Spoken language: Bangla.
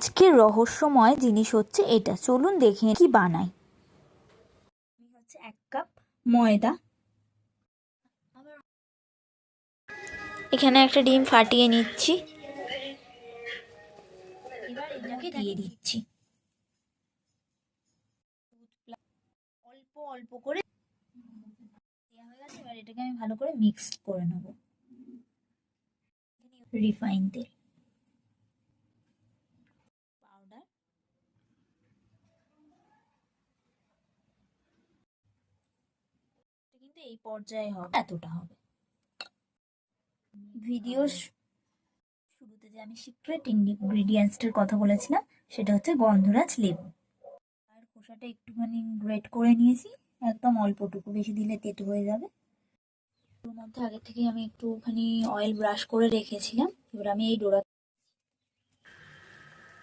আজকের রহস্যময় জিনিস হচ্ছে এটা। চলুন দেখে কি বানাই। হচ্ছে এক কাপ ময়দা। এখানে একটা ডিম ফাটিয়ে নিচ্ছি। এবার এটাকে দিচ্ছি। এটাকে আমি ভালো করে মিক্স করে নেব। রিফাইন তেল। কিন্তু এই পর্যায়ে হবে এতটা হবে। ভিডিও শুরুতে যে আমি সিক্রেট ইনগ্রিডিয়েন্টসটার কথা বলেছিলাম সেটা হচ্ছে গন্ধরাজ লেবু। আর খোসাটা একটুখানি গ্রেট করে নিয়েছি একদম অল্পটুকু বেশি দিলে তেতো হয়ে যাবে। ওর মধ্যে আগে থেকে আমি একটুখানি অয়েল ব্রাশ করে রেখেছিলাম এবার আমি এই ডোরা